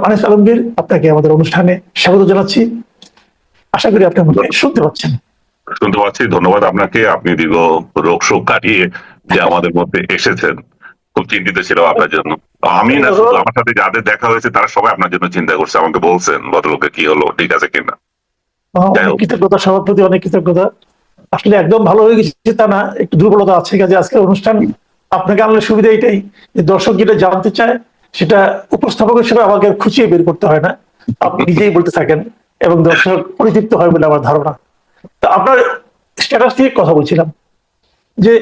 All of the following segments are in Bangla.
জনাব আনিস আলমগীর আপনাকে আমাদের অনুষ্ঠানে স্বাগত জানাচ্ছি। আশা করি আপনি আমাকে শুনতে পাচ্ছেন। শুনতে পাচ্ছি ধন্যবাদ আপনাকে। আপনি দীর্ঘ রোগ শোক কাটিয়ে যে আমাদের মধ্যে এসেছেন খুব চিন্তিত ছিল আপনার জন্য। আমি না শুধু আমার সাথে যাদের দেখা হয়েছে তারা সবাই আপনার জন্য চিন্তা করছে আমাকে বলছেন ভদ্রলোকে কি হলো ঠিক আছে কিনা। কৃতজ্ঞতা সবার প্রতি অনেক কৃতজ্ঞতা। আসলে একদম ভালো হয়ে গেছে তা না একটু দুর্বলতা আছে। কাজে আজকের অনুষ্ঠান আপনাকে আনলে সুবিধা এটাই যে দর্শক যেটা জানতে চায় সেটা উপস্থাপক হিসেবে আমাকে খুঁচিয়ে বের করতে হয় না। আপনি নিজেই বলতে থাকেন এবং দর্শক পরিতৃপ্ত হয় বলে আমার ধারণা। তা আপনার স্ট্যাটাস নিয়ে কথা বলছিলাম যে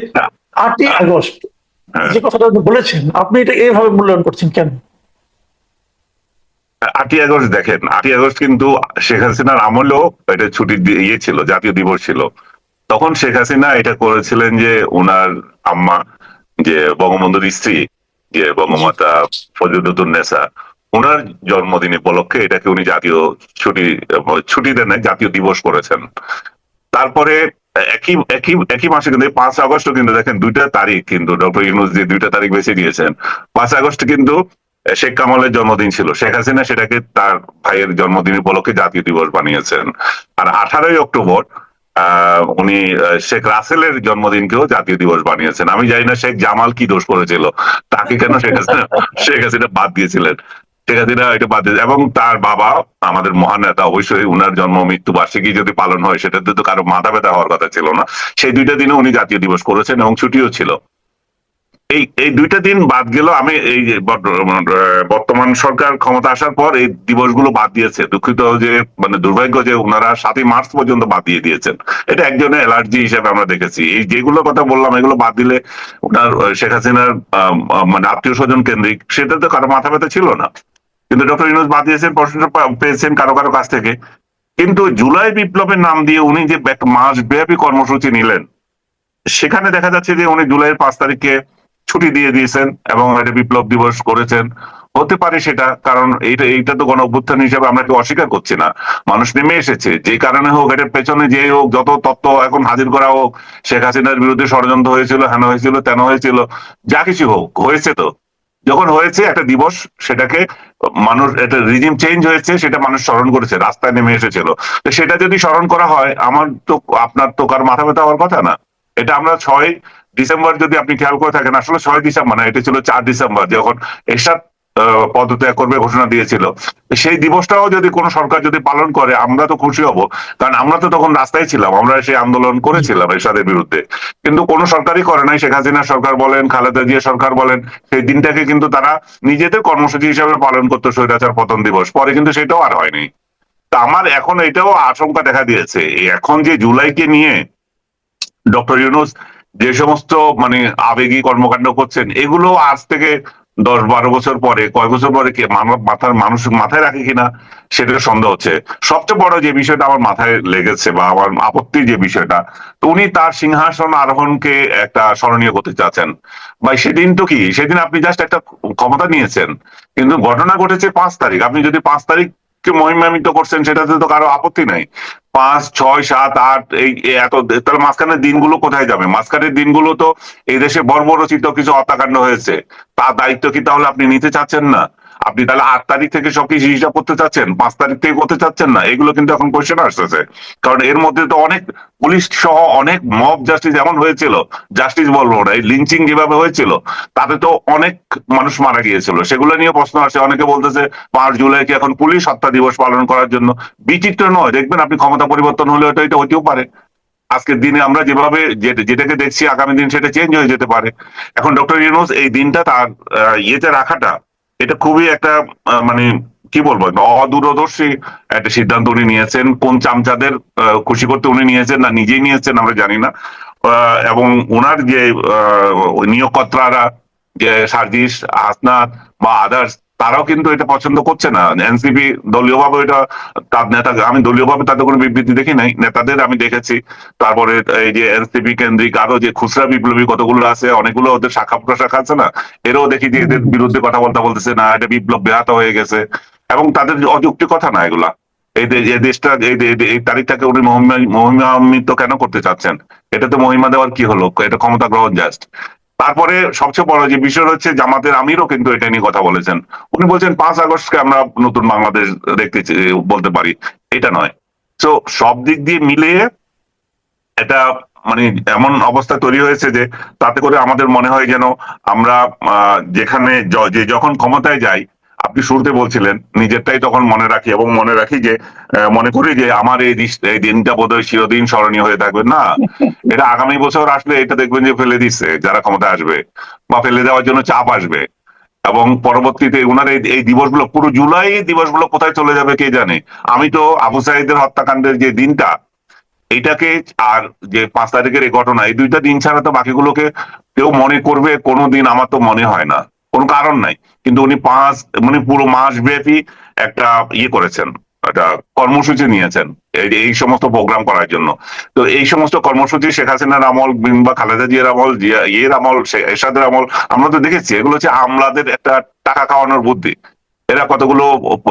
আটই আগস্ট হ্যাঁ। যে কথাটা আপনি বলেছেন আপনি এটা এইভাবে মূল্যায়ন করছেন কেন? আটই আগস্ট দেখেন আটই আগস্ট কিন্তু শেখ হাসিনার আমলেও এটা ছুটির ইয়ে ছিল জাতীয় দিবস ছিল। তখন শেখ হাসিনা এটা করেছিলেন যে ওনার আম্মা যে বঙ্গবন্ধুর স্ত্রী যে বঙ্গমাতা ফজলুদ্দুন নেসা ওনার জন্মদিন উপলক্ষে এটাকে উনি জাতীয় ছুটি ছুটি দেন জাতীয় দিবস করেছেন। তারপরে একই একই একই মাসে কিন্তু পাঁচ আগস্ট কিন্তু দেখেন দুইটা তারিখ কিন্তু ডক্টর ইউনুস যে দুইটা তারিখ বেছে দিয়েছেন পাঁচ আগস্ট কিন্তু শেখ কামালের জন্মদিন ছিল। শেখ হাসিনা সেটাকে তার ভাইয়ের জন্মদিন উপলক্ষে জাতীয় দিবস বানিয়েছেন। আর আঠারোই অক্টোবর উনি শেখ রাসেলের জন্মদিনকেও জাতীয় দিবস বানিয়েছেন। আমি জানি না শেখ জামাল কি দোষ করেছিল। তাকে কেন শেখ হাসিনা শেখ হাসিনা বাদ দিয়েছিলেন? শেখ হাসিনা এটা বাদ দিয়েছে এবং তার বাবা আমাদের মহান নেতা অবশ্যই উনার জন্ম মৃত্যু বার্ষিকী যদি পালন হয় সেটাতে তো কারও মাথা ব্যথা হওয়ার কথা ছিল না। সেই দুইটা দিনে উনি জাতীয় দিবস করেছেন এবং ছুটিও ছিল। এই এই দুইটা দিন বাদ গেল আমি এই বর্তমান সরকার ক্ষমতা আসার পর এই দিবসগুলো বাদ দিয়েছে। দুঃখিত যে মানে দুর্ভাগ্য যে ওনারা সাতই মার্চ পর্যন্ত বাদ দিয়ে দিয়েছেন। এটা একজনের অ্যালার্জি হিসেবে আমরা দেখেছি। এই যেগুলো কথা বললাম, এগুলো বাদ দিলে ওনার শেখ হাসিনার মানে আত্মীয় স্বজন কেন্দ্রিক, সেটা তো কারও মাথা ব্যথা ছিল না। কিন্তু ডক্টর ইউনুস বাদ দিয়েছেন, প্রশ্নটা পেয়েছেন কারও কারও কাছ থেকে। কিন্তু জুলাই বিপ্লবের নাম দিয়ে উনি যে এক মাস ব্যাপী কর্মসূচি নিলেন, সেখানে দেখা যাচ্ছে যে উনি জুলাইয়ের পাঁচ তারিখে ছুটি দিয়ে দিয়েছেন এবং এটা বিপ্লব দিবস করেছেন। হতে পারে সেটা, কারণ এইটা এইটা তো গণ অভ্যুত্থান হিসেবে আমরা কেউ অস্বীকার করছি না। মানুষ নেমে এসেছে, যে কারণে হোক এটার পেছনে যে হোক, যত তত্ত্ব এখন হাজির করা হোক, শেখ হাসিনার বিরুদ্ধে ষড়যন্ত্র হয়েছিল, হেন হয়েছিল, তেন হয়েছিল, যা কিছু হোক, হয়েছে তো। যখন হয়েছে একটা দিবস, সেটাকে মানুষ, একটা রিজিম চেঞ্জ হয়েছে, সেটা মানুষ স্মরণ করেছে, রাস্তায় নেমে এসেছিল। তো সেটা যদি স্মরণ করা হয়, আমার তো, আপনার তো কার মাথা ব্যথা হওয়ার কথা না। এটা আমরা ছয় ডিসেম্বর যদি আপনি খেয়াল করে থাকেন, আসলে ছয় ডিসেম্বর না, এটা ছিল চার ডিসেম্বর, যখন এরশাদ পদত্যাগ করবে ঘোষণা দিয়েছিল। সেই দিবসটাও যদি কোনো সরকার যদি পালন করে, আমরা তো খুশি হব, কারণ আমরা তো তখন রাস্তায় ছিলাম, আমরা সেই আন্দোলন করেছিলাম এরশাদের বিরুদ্ধে। কিন্তু কোনো সরকারই করে নাই, শেখ হাসিনা সরকার বলেন, খালেদা জিয়া সরকার বলেন, সেই দিনটাকে কিন্তু তারা নিজেদের কর্মসূচি হিসাবে পালন করতো স্বৈরাচার পতন দিবস, পরে কিন্তু সেটাও আর হয়নি। তা আমার এখন এটাও আশঙ্কা দেখা দিয়েছে, এখন যে জুলাইকে নিয়ে ডক্টর ইউনুস যে সমস্ত মানে আবেগী কর্মকাণ্ড করছেন, এগুলো আজ থেকে দশ বারো বছর পরে কয় বছর পরে কি মাথার মানুষ মাথায় রাখে কিনা সেটা সন্দেহ হচ্ছে। সবচেয়ে বড় যে বিষয়টা আমার মাথায় লেগেছে বা আমার আপত্তির যে বিষয়টা, তো উনি তার সিংহাসন আরোহণকে একটা স্মরণীয় করতে চাচ্ছেন। বা সেদিন তো কি, সেদিন আপনি জাস্ট একটা ক্ষমতা নিয়েছেন, কিন্তু ঘটনা ঘটেছে পাঁচ তারিখ। আপনি যদি পাঁচ তারিখকে মহিমান্বিত করছেন সেটাতে তো কারও আপত্তি নাই। পাঁচ, ছয়, সাত, আট, এই এই এত, তাহলে মাঝখানের দিনগুলো কোথায় যাবে? মাঝখানের দিনগুলো তো এই দেশে বর্বরচিত কিছু হত্যাকাণ্ড হয়েছে। তার দায়িত্ব কি তাহলে আপনি নিতে চাচ্ছেন না? আপনি তাহলে আট তারিখ থেকে সবকিছু হিসাব করতে চাচ্ছেন? পাঁচ তারিখ থেকে করতে চাচ্ছেন না? এগুলো কিন্তু এখন কোয়েশ্চেন আসতেছে। কারণ এর মধ্যে তো অনেক পুলিশ সহ অনেক মব জাস্টিস এমন হয়েছিল। জাস্টিস বলব না, এই লিঞ্চিং যেভাবে হয়েছিল, তাতে তো অনেক মানুষ মারা গিয়েছিল। সেগুলো নিয়ে প্রশ্ন আসে। অনেকে বলতেছে, পাঁচ জুলাই কি এখন পুলিশ হত্যা দিবস পালন করার জন্য? বিচিত্র নয়। দেখবেন আপনি ক্ষমতা পরিবর্তন হলে হয়তো এটা হতেও পারে। আজকের দিনে আমরা যেভাবে যেটাকে দেখছি, আগামী দিন সেটা চেঞ্জ হয়ে যেতে পারে। এখন ডক্টর ইউনুস এই দিনটা তার ইয়েতে রাখাটা এটা খুবই একটা মানে কি বলব অদূরদর্শী একটা সিদ্ধান্ত উনি নিয়েছেন। কোন চামচাদের খুশি করতে উনি নিয়েছেন না নিজেই নিয়েছেন আমরা জানি না। এবং ওনার যে নিয়োগকর্তারা সার্জিস হাসনাত বা আদার্স তারাও কিন্তু এটা পছন্দ করছে না। এনসিপি দলীয়ভাবে এটা, তার নেতা, আমি দলীয়ভাবে তাদের কোনো বিবৃতি দেখি নাই, নেতাদের আমি দেখেছি। তারপরে এই যে এনসিপি কেন্দ্রিক আরও যে খুচরা বিপ্লবী কতগুলো আছে, অনেকগুলো ওদের শাখা প্রশাখা আছে না? এরাও দেখি যে এদের বিরুদ্ধে কথা বলতে বলতেছে, না, এটা বিপ্লব ব্যাহত হয়ে গেছে। এবং তাদের অযুক্তি কথা না এগুলা। এই দেশটা, এই তারিখটাকে উনি মহিমা, মহিমান্বিত কেন করতে চাচ্ছেন? এটা তো মহিমা দেওয়ার কি হলো? এটা ক্ষমতা গ্রহণ জাস্ট তারপরে সবচেয়ে বড় যে বিষয় হচ্ছে জামাতের আমিরও কিন্তু এটা নিয়ে কথা বলেছেন। উনি বলছেন পাঁচ আগস্টকে আমরা নতুন বাংলাদেশ দেখতে বলতে পারি। এটা নয়। তো সব দিক দিয়ে মিলিয়ে এটা মানে এমন অবস্থা তৈরি হয়েছে যে তাতে করে আমাদের মনে হয় যেন আমরা যেখানে যে যখন ক্ষমতায় যাই আপনি শুরুতে বলছিলেন নিজেরটাই তখন মনে রাখি এবং মনে রাখি যে মনে করি যে আমার এই এই দিনটা বোধহয় চিরদিন স্মরণীয় হয়ে থাকবে। না এটা আগামী বছর আসলে এটা দেখবেন যে ফেলে দিচ্ছে যারা ক্ষমতা আসবে বা ফেলে দেওয়ার জন্য চাপ আসবে। এবং পরবর্তীতে ওনার এই দিবসগুলো পুরো জুলাই দিবসগুলো কোথায় চলে যাবে কে জানে? আমি তো আবু সাইদের হত্যাকাণ্ডের যে দিনটা এটাকে আর যে পাঁচ তারিখের এই ঘটনা এই দুইটা দিন ছাড়া তো বাকিগুলোকে কেউ মনে করবে কোনোদিন আমার তো মনে হয় না। কোনো কারণ নাই। কিন্তু উনি পাঁচ মানে পুরো মাস ব্যাপী একটা ইয়ে করেছেন, একটা কর্মসূচি নিয়েছেন এই সমস্ত প্রোগ্রাম করার জন্য। তো এই সমস্ত কর্মসূচি শেখ হাসিনার আমল কিংবা খালেদা জিয়ার আমল ইয়ের আমল এরশাদের আমল, আমরা তো দেখেছি, এগুলো হচ্ছে আমলাদের একটা টাকা খাওয়ানোর বুদ্ধি। এরা কতগুলো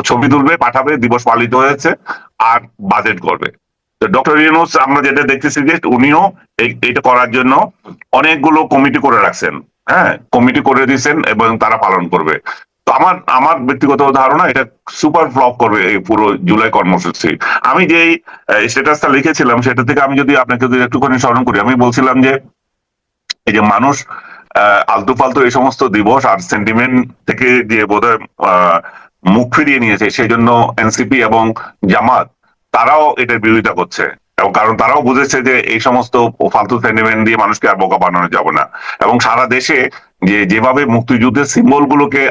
ছবি তুলবে, পাঠাবে, দিবস পালিত হয়েছে, আর বাজেট করবে। ডক্টর ইউনুস, আমরা যেটা দেখতেছি যে উনিও এইটা করার জন্য অনেকগুলো কমিটি করে রাখছেন। হ্যাঁ কমিটি করে দিয়েছেন এবং তারা পালন করবে। তো আমার আমার ব্যক্তিগত ধারণা এটা সুপার ফ্লপ করবে এই পুরো জুলাই কর্মসূচি। আমি যে স্ট্যাটাসটা লিখেছিলাম সেটা থেকে আমি যদি আপনাকে যদি একটুখানি স্মরণ করি, আমি বলছিলাম যে এই যে মানুষ আলতু ফালতু এই সমস্ত দিবস আর সেন্টিমেন্ট থেকে যে বোধহয় মুখ ফিরিয়ে নিয়েছে সেই জন্য এনসিপি এবং জামাত, তারাও এটার বিরোধিতা করছে। এবং কারণ তারাও বুঝেছে যে এই সমস্ত ফালতু সেন্টিমেন্ট দিয়ে মানুষকে আর বোকা বানানো যাবে না। এবং সারা দেশে যে যেভাবে মুক্তিযুদ্ধের সিম্বল গুলোকে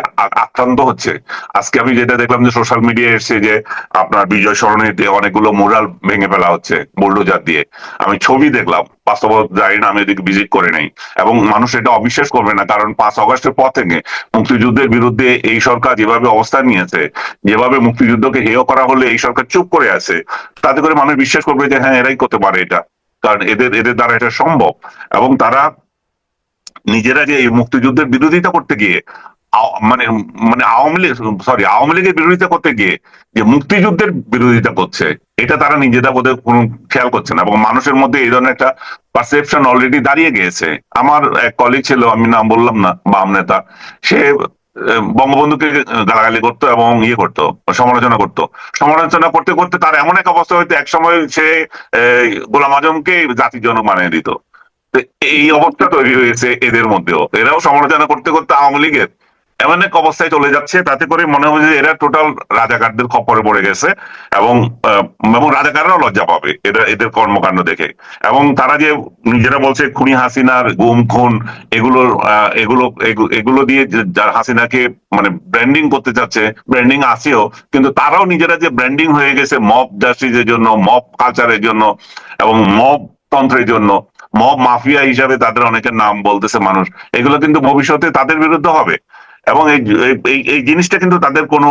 আক্রান্ত হচ্ছে, আজকে আমি যেটা দেখলাম যে সোশ্যাল মিডিয়ায় এসছে যে আপনার বিজয় সরণিতে অনেকগুলো মুরাল ভেঙে ফেলা হচ্ছে বুলডোজার দিয়ে। আমি ছবি দেখলাম, বাস্তবতা জানি না, আমি এদিকে ভিজিট করে নেই। এবং মানুষ এটা অবিশ্বাস করবে না, কারণ পাঁচ অগস্টের পর থেকে মুক্তিযুদ্ধের বিরুদ্ধে এই সরকার যেভাবে অবস্থান নিয়েছে, যেভাবে মুক্তিযুদ্ধকে হেয় করা হলে এই সরকার চুপ করে আছে, তাতে করে মানুষ বিশ্বাস করবে যে হ্যাঁ এরাই করতে পারে এটা। কারণ এদের এদের দ্বারা এটা সম্ভব। এবং তারা নিজেরা যে মুক্তিযুদ্ধের বিরোধিতা করতে গিয়ে মানে মানে আওয়ামী লীগ সরি আওয়ামী লীগের বিরোধিতা করতে গিয়ে যে মুক্তিযুদ্ধের বিরোধিতা করছে, এটা তারা নিজেরা বোধহয় কোনো খেয়াল করছে না এবং মানুষের মধ্যে এই ধরনের একটা পারসেপশন অলরেডি দাঁড়িয়ে গিয়েছে। আমার এক কলিগ ছিল, আমি নাম বললাম না, বাম নেতা, সে বঙ্গবন্ধুকে গালাগালি করতো এবং ইয়ে করতো, সমালোচনা করতো। সমালোচনা করতে করতে তার এমন এক অবস্থা হইতো এক সময় সে গোলাম আজমকে জাতির জন্য মানিয়ে দিত। এই অবস্থা তৈরি হয়েছে এদের মধ্যেও। এরাও সমালোচনা করতে করতে আওয়ামী লীগের এমন এক অবস্থায় চলে যাচ্ছে তাতে করে মনে হবে যে এরা টোটাল রাজাকারদের খপ্পরে পড়ে গেছে এবং এবং রাজাকাররাও লজ্জা পাবে এরা এদের কর্মকাণ্ড দেখে। এবং তারা যে নিজেরা বলছে খুনি হাসিনার গুম খুন এগুলো আহ, এগুলো এগু- এগুলো দিয়ে যার হাসিনাকে মানে ব্র্যান্ডিং করতে চাচ্ছে ব্র্যান্ডিং আসেও কিন্তু তারাও নিজেরা যে ব্র্যান্ডিং হয়ে গেছে মব জাস্টিসের জন্য মব কালচারের জন্য এবং মব তন্ত্রের জন্য মব মাফিয়া হিসাবে তাদের অনেকের নাম বলতেছে মানুষ। এগুলো কিন্তু ভবিষ্যতে তাদের বিরুদ্ধে হবে। এবং এই এই জিনিসটা কিন্তু তাদের কোনো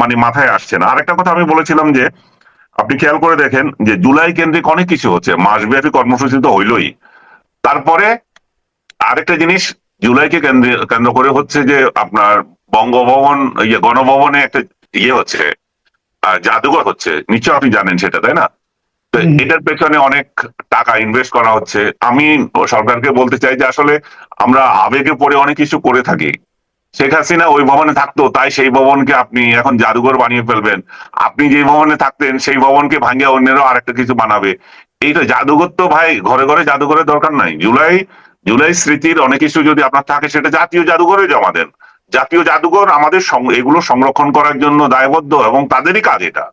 মানে মাথায় আসছে না। আরেকটা কথা আমি বলেছিলাম যে, আপনি খেয়াল করে দেখেন যে জুলাই কেন্দ্রিক অনেক কিছু হচ্ছে। মাসব্যাপী কর্মসূচি তো হইলই। তারপরে আরেকটা জিনিস, জুলাইকে কেন্দ্র কেন্দ্র করে হচ্ছে যে আপনার বঙ্গভবন ইয়ে গণভবনে একটা ইয়ে হচ্ছে জাদুঘর হচ্ছে। নিশ্চয় আপনি জানেন সেটা, তাই না? তো এটার পেছনে অনেক টাকা ইনভেস্ট করা হচ্ছে। আমি সরকারকে বলতে চাই যে আসলে আমরা আবেগে পড়ে অনেক কিছু করে থাকি। শেখ হাসিনা ওই ভবনে থাকতো তাই সেই ভবনকে আপনি এখন জাদুঘর বানিয়ে ফেলবেন। আপনি যে ভবনে থাকতেন সেই ভবনকে ভাঙিয়ে অন্যেরও আরেকটা কিছু বানাবে। এইটা জাদুঘর তো ভাই ঘরে ঘরে জাদুঘরের দরকার নাই। জুলাই জুলাই স্মৃতির অনেক কিছু যদি আপনার থাকে সেটা জাতীয় জাদুঘরে জমা দেন। জাতীয় জাদুঘর আমাদের এগুলো সংরক্ষণ করার জন্য দায়বদ্ধ এবং তাদেরই কাজ এটা।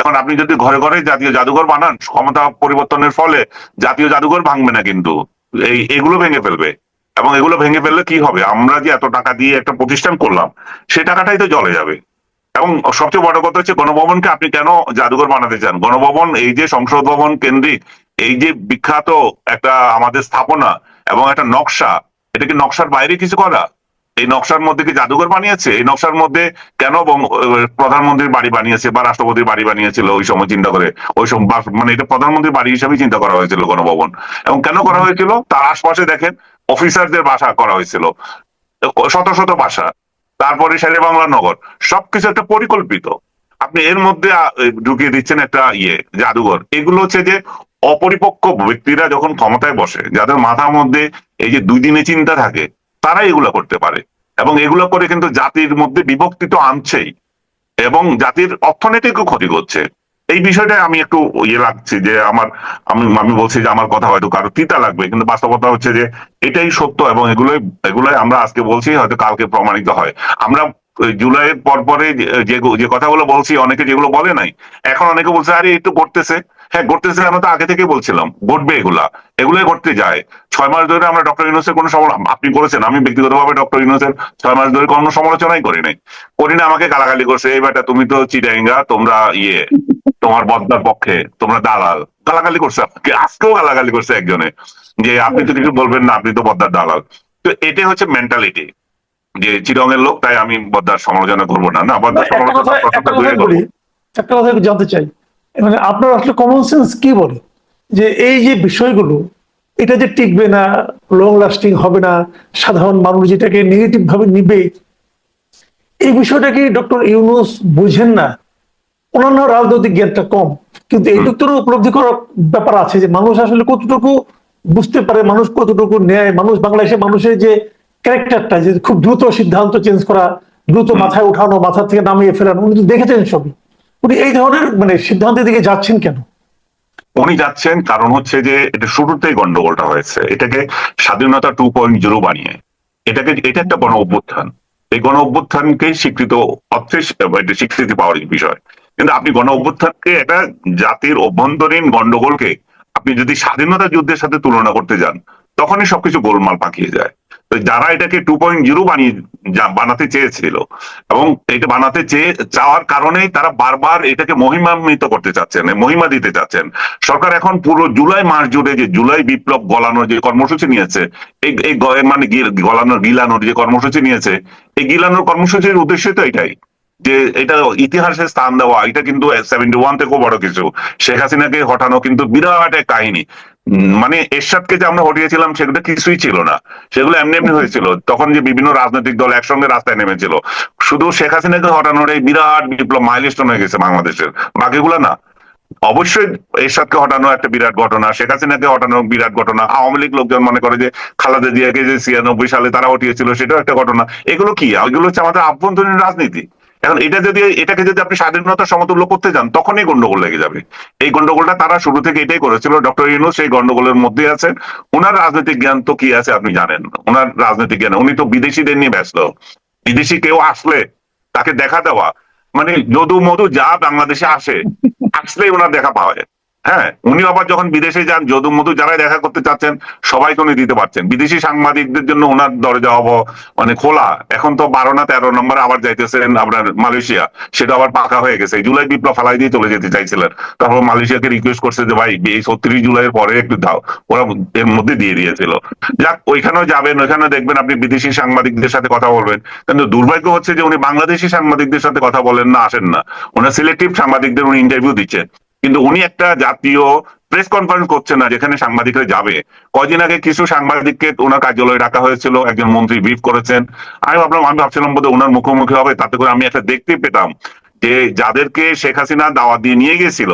এখন আপনি যদি ঘরে ঘরে জাতীয় জাদুঘর বানান, ক্ষমতা পরিবর্তনের ফলে জাতীয় জাদুঘর ভাঙবে না কিন্তু। এই, এগুলো ভেঙে ফেলবে। এবং এগুলো ভেঙে ফেললে কি হবে? আমরা যে এত টাকা দিয়ে একটা প্রতিষ্ঠান করলাম সেই টাকাটাই তো জলে যাবে। এবং সবচেয়ে বড় কথা হচ্ছে গণভবনকে আপনি কেন জাদুঘর বানাতে চান? গণভবন, এই যে সংসদ ভবন কেন্দ্রিক, এই যে বিখ্যাত একটা আমাদের স্থাপনা এবং একটা নকশা, এটা কি নকশার বাইরে কিছু করা? এই নকশার মধ্যে কি জাদুঘর বানিয়েছে? এই নকশার মধ্যে কেন প্রধানমন্ত্রীর বাড়ি বানিয়েছে বা রাষ্ট্রপতির বাড়ি বানিয়েছিল ওই সময় চিন্তা করে? ওই সময় মানে এটা প্রধানমন্ত্রীর বাড়ি হিসাবে চিন্তা করা হয়েছিল গণভবন। এবং কেন করা হয়েছিল? তার আশপাশে দেখেন অফিসারদের বাসা করা হয়েছিল। শত শত বাসা। তারপরে শেরে বাংলা নগর। সবকিছু একটা পরিকল্পিত। আপনি এর মধ্যে ঢুকিয়ে দিচ্ছেন একটা ইয়ে জাদুঘর। এগুলো হচ্ছে যে অপরিপক্ক ব্যক্তিরা যখন ক্ষমতায় বসে, যাদের মাথার মধ্যে এই যে দুই দিনে চিন্তা থাকে তারাই এগুলো করতে পারে। এবং এগুলো করে কিন্তু জাতির মধ্যে বিভক্তি তো আনছেই। এবং জাতির অর্থনৈতিকও ক্ষতি করছে। এই বিষয়টা আমি একটু ইয়ে লাগছি যে আমার, আমি আমি বলছি যে আমার কথা হয়তো কারও তিতা লাগবে, কিন্তু বাস্তবতা হচ্ছে যে এটাই সত্য এবং এগুলোই এগুলোই আমরা আজকে বলছি, হয়তো কালকে প্রমাণিত হয়। আমরা জুলাইয়ের পর পরে যে- কথাগুলো বলছি, অনেকে যেগুলো বলে নাই। এখন অনেকে বলছে, আরে একটু ঘটতেছে। হ্যাঁ ঘটতেছে আমরা তো আগে থেকে বলছিলাম, ঘটবে এগুলা, এগুলোই ঘটতে যায়। ছয় মাস ধরে আমরা ডক্টর ইউনুসের কোনো আপনি করেছেন, আমি ব্যক্তিগতভাবে ডক্টর ইউনুসের ছয় মাস ধরে কোনো সমালোচনাই করি নাই। করি না, আমাকে গালাগালি করছে, এই বেটা, তুমি তো চিটাইঙ্গা তোমরা ইয়ে তোমার বদনার পক্ষে, তোমরা দালাল। গালাগালি করছে আমাকে, আজকেও গালাগালি করছে একজনে, যে, আপনি তো কিছু বলবেন না, আপনি তো বদ্দার দালাল। তো এটাই হচ্ছে মেন্টালিটি যে চিরঙের লোক তাই আমি বদ্দার সমালোচনা করব না। না বদ্দার সমালোচনা একটা কথা জানতে চাই। মানে আপনার আসলে কমন সেন্স কি বলে? যে এই যে বিষয়গুলো এটা যে টিকবে না লং লাস্টিং হবে না সাধারণ মানুষ যেটাকে নেগেটিভ ভাবে নিবে এই বিষয়টা কি ডক্টর ইউনুস বুঝেন না? অন্যান্য রাজনৈতিক জ্ঞানটা কম। কিন্তু এইটুকু উপলব্ধি করার ব্যাপার আছে যে মানুষ আসলে কতটুকু বুঝতে পারে মানুষ কতটুকু নেয় মানুষ বাংলাদেশে মানুষের যে ক্যারেক্টারটা যে খুব দ্রুত সিদ্ধান্ত চেঞ্জ করা দ্রুত মাথায় উঠানো মাথা থেকে নামিয়ে ফেরানো উনি তো দেখেছেন সবই। উনি এই ধরনের মানে সিদ্ধান্তের দিকে যাচ্ছেন কেন? উনি যাচ্ছেন কারণ হচ্ছে যে এটা শুরুতেই গন্ডগোলটা হয়েছে। এটাকে স্বাধীনতা টু পয়েন্ট জিরো বানিয়ে এটাকে এটা একটা গণ অভ্যুত্থান। এই গণ অভ্যুত্থানকে স্বীকৃত অর্থে স্বীকৃতি পাওয়ার বিষয়। কিন্তু আপনি গণ অভ্যুত্থানকে একটা জাতির অভ্যন্তরীণ গন্ডগোলকে আপনি যদি স্বাধীনতা যুদ্ধের সাথে তুলনা করতে যান তখনই সবকিছু গোলমাল পাকিয়ে যায়। যারা এটাকে টু পয়েন্ট জিরো বানিয়ে বানাতে চেয়েছিল এবং এটা বানাতে চেয়ে, চাওয়ার কারণেই তারা বারবার এটাকে মহিমান্বিত করতে চাচ্ছেন মহিমা দিতে চাচ্ছেন। সরকার এখন পুরো জুলাই মাস জুড়ে যে জুলাই বিপ্লব গলানোর যে কর্মসূচি নিয়েছে, এই এই মানে গিল- গলানোর, গিলানোর যে কর্মসূচি নিয়েছে, এই গিলানোর কর্মসূচির উদ্দেশ্য তো এটাই। যে এটা ইতিহাসে স্থান দেওয়া, এটা কিন্তু সেভেন্টি ওয়ান থেকেও বড় কিছু। শেখ হাসিনাকে হটানো কিন্তু বিরাট এক কাহিনী। মানে এরশাদকে যে আমরা হটিয়েছিলাম, সেগুলো কিছুই ছিল না। সেগুলো এমনি এমনি হয়েছিল। তখন যে বিভিন্ন রাজনৈতিক দল একসঙ্গে রাস্তায় নেমেছিল। শুধু শেখ হাসিনাকে হটানোর এই বিরাট বিপ্লব মাইলস্টোন হয়ে গেছে বাংলাদেশের। বাকিগুলো না। অবশ্যই এরশাদকে হটানো একটা বিরাট ঘটনা, শেখ হাসিনাকে হটানো বিরাট ঘটনা। আওয়ামী লীগ লোকজন মনে করে যে, খালেদা জিয়াকে যে ছিয়ানব্বই সালে তারা হটিয়েছিল, সেটাও একটা ঘটনা। এগুলো কি? এগুলো হচ্ছে আমাদের আভ্যন্তরীণ রাজনীতি। এখন এটা যদি, এটাকে যদি আপনি স্বাধীনতার সমতুল্য করতে যান, তখনই গন্ডগোল লেগে যাবে। এই গন্ডগোলটা তারা শুরু থেকে এটাই করেছিল। ডক্টর ইউনুস সেই গন্ডগোলের মধ্যে আছেন। ওনার রাজনৈতিক জ্ঞান তো কি আছে আপনি জানেন? ওনার রাজনৈতিক জ্ঞান, উনি তো বিদেশিদের নিয়ে ব্যস্ত। বিদেশি কেউ আসলে তাকে দেখা দেওয়া মানে যদু মধু যা বাংলাদেশে আসে, আসলেই ওনার দেখা পাওয়া যায়। হ্যাঁ উনি আবার যখন বিদেশে যান যদু মধু যারাই দেখা করতে চাচ্ছেন, সবাইকে উনি দিতে পারছেন। বিদেশি সাংবাদিকদের জন্য ওনার দরজা হব মানে খোলা। এখন তো বারো না তেরো নম্বর আবার যাইতেছেন আপনার মালয়েশিয়া। সেটা আবার পাকা হয়ে গেছে। জুলাই বিপ্লব ফালাই দিয়ে চলে যেতে চাইছিলেন। তারপর মালয়েশিয়াকে রিকোয়েস্ট করছে যে, ভাই, এই ছত্রিশ জুলাইয়ের পরে একটু দাও। ওরা এর মধ্যে দিয়ে দিয়েছিল। যাক, ওইখানেও যাবেন, ওইখানেও দেখবেন আপনি বিদেশি সাংবাদিকদের সাথে কথা বলবেন। কিন্তু দুর্ভাগ্য হচ্ছে যে, উনি বাংলাদেশি সাংবাদিকদের সাথে কথা বলেন না, আসেন না। ওনার সিলেক্টিভ সাংবাদিকদের উনি ইন্টারভিউ দিচ্ছেন। কিন্তু উনি একটা জাতীয় প্রেস কনফারেন্স করছেন না, যেখানে সাংবাদিকরা যাবে। কদিন আগে কিছু সাংবাদিককে ওনার কার্যালয়ে ডাকা হয়েছিল, একজন মন্ত্রী ব্রিফ করেছেন। আমি ভাবলাম, আমি ভাবছিলাম বোধহয় ওনার মুখোমুখি হবে, তাতে করে আমি একটা দেখতে পেতাম যে যাদেরকে শেখ হাসিনা দাওয়াত দিয়ে নিয়ে গিয়েছিল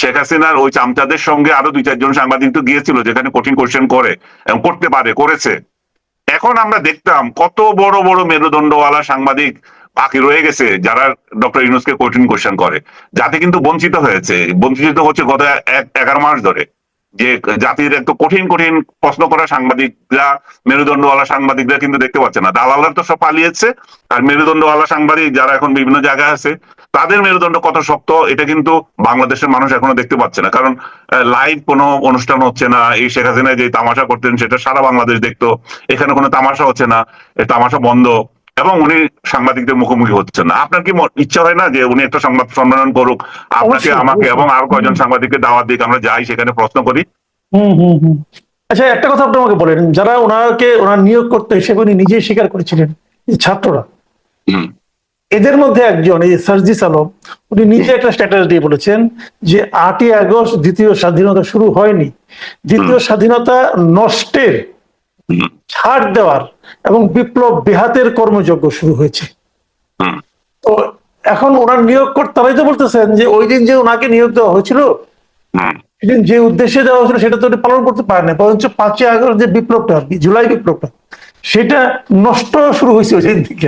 শেখ হাসিনার ওই চামচাদের সঙ্গে আরও দুই, চারজন সাংবাদিক তো গিয়েছিল, যেখানে কঠিন কোশ্চেন করে এবং করতে পারে, করেছে। এখন আমরা দেখতাম কত বড় বড় মেরুদণ্ডওয়ালা সাংবাদিক বাকি রয়ে গেছে যারা ডক্টর ইউনুসকে কঠিন কোশ্চেন করে। যাতে কিন্তু বঞ্চিত হয়েছে। বঞ্চিত হচ্ছে গত এগারো মাস ধরে। যে জাতির একটু কঠিন কঠিন প্রশ্ন করা সাংবাদিকরা, মেরুদণ্ডওয়ালা সাংবাদিকরা কিন্তু দেখতে পাচ্ছে না। দালালরা তো সব পালিয়েছে, আর মেরুদণ্ডওয়ালা সাংবাদিক যারা এখন বিভিন্ন জায়গায় আছে, তাদের মেরুদণ্ড কত শক্ত, এটা কিন্তু বাংলাদেশের মানুষ এখনও দেখতে পাচ্ছে না। কারণ লাইভ কোনো অনুষ্ঠান হচ্ছে না। এই শেখ হাসিনা যে তামাশা করতেন, সেটা সারা বাংলাদেশ দেখতো। এখানে কোনো তামাশা হচ্ছে না। তামাশা বন্ধ। এবং উনি সাংবাদিকদের মুখোমুখি হচ্ছেন না। আপনার কি ইচ্ছা হয় না যে উনি একটা সংবাদ সম্মেলন করুক? আপনাকে আমাকে এবং আরও কয়েকজন সাংবাদিককে দাওয়াত দিক আমরা যাই সেখানে প্রশ্ন করি। হুম হুম হুম। আচ্ছা একটা কথা আপনি আমাকে বলেন যারা ওনাকে ওনার নিয়োগ করতে হিসেবে উনি নিজেই স্বীকার করেছিলেন ছাত্ররা। এদের মধ্যে একজন এই সার্জিস আলম উনি নিজে একটা স্ট্যাটাস দিয়ে বলেছেন যে আটই আগস্ট দ্বিতীয় স্বাধীনতা শুরু হয়নি। দ্বিতীয় স্বাধীনতা নষ্টের ছাড় দেওয়ার এবং বিপ্লব বেহাতের কর্মযজ্ঞ শুরু হয়েছে। তো এখন ওনার নিয়োগকর্তারাই তো বলতেছেন যে ওই দিন যে ওনাকে নিয়োগ দেওয়া হয়েছিল সেদিন যে উদ্দেশ্যে দেওয়া হয়েছিল সেটা তো উনি পালন করতে পারেন না বরঞ্চ পাঁচই আগস্ট যে বিপ্লবটা আর কি, জুলাই বিপ্লবটা সেটা নষ্ট শুরু হয়েছে ওই দিন থেকে।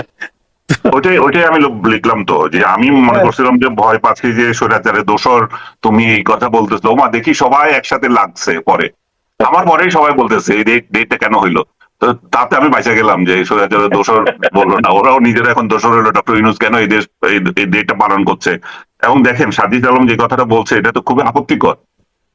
ওইটাই ওইটাই আমি লিখলাম তো যে আমি মনে হ্যাঁ। করছিলাম যে ভয় পাচ্ছি যে স্বৈরাচারের দোষর তুমি এই কথা বলতেছো। মা দেখি সবাই একসাথে লাগছে পরে। আমার পরেই সবাই বলতেছে এই ডেটটা কেন হইল? তো তাতে আমি বাইচা গেলাম যে স্বৈরাচারের দোষর বলল না ওরাও নিজেরা এখন দোষর হলো। ডক্টর ইউনুস কেন এই দেশ এই- ডেটটা পালন করছে? এবং দেখেন সাজিদ আলম যে কথাটা বলছে এটা তো খুবই আপত্তিকর।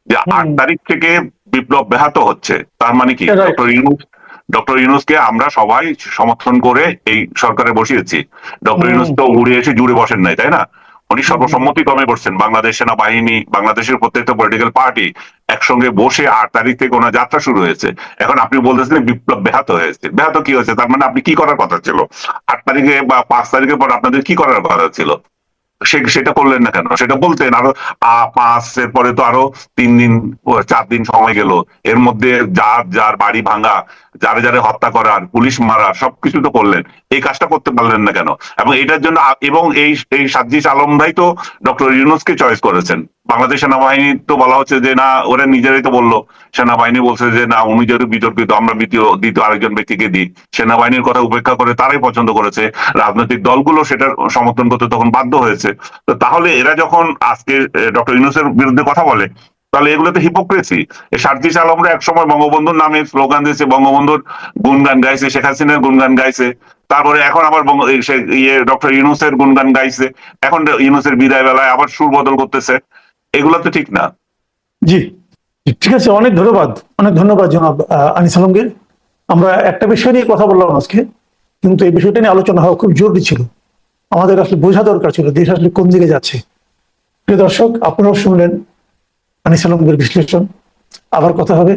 যে আট তারিখ থেকে বিপ্লব ব্যাহত হচ্ছে তার মানে কি. ডক্টর ইউনুস ডক্টর ইউনুসকে আমরা সবাই সমর্থন করে এই সরকারে বসিয়েছি। ডক্টর ইউনুস তো উড়ে এসে জুড়ে বসেন নাই তাই না? উনি সর্বসম্মতি ক্রমে করছেন। বাংলাদেশ সেনাবাহিনী, বাংলাদেশের প্রত্যেকটা পলিটিক্যাল পার্টি একসঙ্গে বসে আট তারিখ থেকে ওনার যাত্রা শুরু হয়েছে। এখন আপনি বলতেছেন বিপ্লব ব্যাহত হয়েছে। ব্যাহত কি হয়েছে? তার মানে আপনি কি করার কথা ছিল? আট তারিখে বা পাঁচ তারিখের পর আপনাদের কি করার কথা ছিল? সেটা করলেন না কেন? সেটা বলতেন আরও পাঁচ এর পরে তো আরও তিন দিন চার দিন সময় গেল। এর মধ্যে যার যার বাড়ি ভাঙা, যারে যারে হত্যা করার, পুলিশ মারার, সবকিছু তো করলেন। এই কাজটা করতে পারলেন না কেন? এবং এটার জন্য এবং এই এই সাজিস আলম ভাই তো ডক্টর ইউনুসকে চয়েস করেছেন। বাংলাদেশ সেনাবাহিনী তো বলা হচ্ছে যে, না, ওরা নিজেরাই তো বলল। সেনাবাহিনী বলছে যে, না, উনি যেহেতু বিতর্কিত, আমরা দ্বিতীয় দ্বিতীয় আরেকজন ব্যক্তিকে দিই। সেনাবাহিনীর কথা উপেক্ষা করে তারাই পছন্দ করেছে। রাজনৈতিক দলগুলো সেটার সমর্থন করতে তখন বাধ্য হয়েছে। তো তাহলে এরা যখন আজকে ডক্টর ইউনুসের বিরুদ্ধে কথা বলে, তাহলে এগুলো তো হিপোক্রেসি সার্জিস আলমরা একসময় বঙ্গবন্ধুর নামে স্লোগান দিয়েছে, বঙ্গবন্ধুর গুণগান গাইছে, শেখ হাসিনার গুণগান গাইছে। তারপরে এখন আবার ইয়ে ডক্টর ইউনুসের গুণগান গাইছে। এখন ইউনুসের বিদায় বেলায় আবার সুর বদল করতেছে। এগুলো তো ঠিক না। জি। ঠিক আছে, অনেক ধন্যবাদ। অনেক ধন্যবাদ জনাব আনিস আলমগীর। আমরা একটা বিষয় নিয়ে কথা বললাম আজকে, কিন্তু এই বিষয়টা নিয়ে আলোচনা হওয়া খুব জরুরি ছিল। আমাদের আসলে বোঝা দরকার ছিল, দেশ আসলে কোন দিকে যাচ্ছে। প্রিয় দর্শক, আপনারাও শুনলেন আনিস আলমগীর বিশ্লেষণ। আবার কথা হবে।